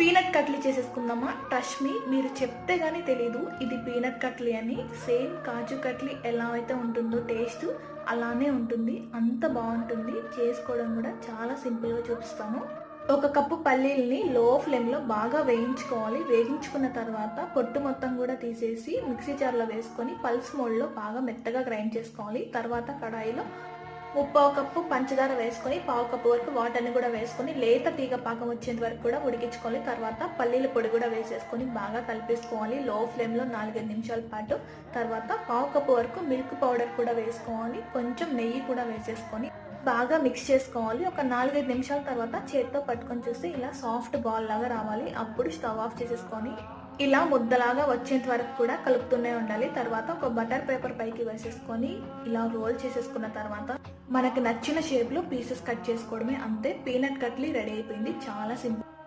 Peanut katli చేసేసుకుందామా? టష్మి మీరు చెప్తే గానీ తెలీదు. ఇది పీనట్ కట్లీ అని. సేమ్ కాజు కట్లీ ఎలా అయితే ఉంటుందో టేస్ట్ అలానే ఉంటుంది. అంత బాగుంటుంది. చేసుకోవడం కూడా చాలా సింపుల్గా చూపిస్తాను. ఒక కప్పు పల్లీల్ని లో ఫ్లేమ్లో బాగా వేయించుకోవాలి. వేయించుకున్న తర్వాత పొట్టు మొత్తం కూడా తీసేసి మిక్సీ జార్లో వేసుకొని పల్స్ మోడ్లో బాగా మెత్తగా గ్రైండ్ చేసుకోవాలి. తర్వాత కడాయిలో ముప్పావు కప్పు పంచదార వేసుకొని పావు కప్పు వరకు వాటర్ని కూడా వేసుకొని లేత తీగ పాకం వచ్చేంత వరకు కూడా ఉడికించుకోవాలి. తర్వాత పల్లీల పొడి కూడా వేసేసుకొని బాగా కలిపేసుకోవాలి. లో ఫ్లేమ్లో నాలుగైదు నిమిషాల పాటు. తర్వాత పావు కప్పు వరకు మిల్క్ పౌడర్ కూడా వేసుకోవాలి. కొంచెం నెయ్యి కూడా వేసేసుకొని బాగా మిక్స్ చేసుకోవాలి. ఒక నాలుగైదు నిమిషాల తర్వాత చేత్తో పట్టుకొని చూస్తే ఇలా సాఫ్ట్ బాల్ లాగా రావాలి. అప్పుడు స్టవ్ ఆఫ్ చేసేసుకొని ఇలా ముద్దలాగా వచ్చేంత వరకు కూడా కలుపుతూనే ఉండాలి. తర్వాత ఒక బటర్ పేపర్ పైకి వేసేసుకొని ఇలా రోల్ చేసేసుకున్న తర్వాత మనకి నచ్చిన షేప్లో పీసెస్ కట్ చేసుకోవడమే. అంతే పీనట్ కట్లీ రెడీ అయిపోయింది. చాలా సింపుల్.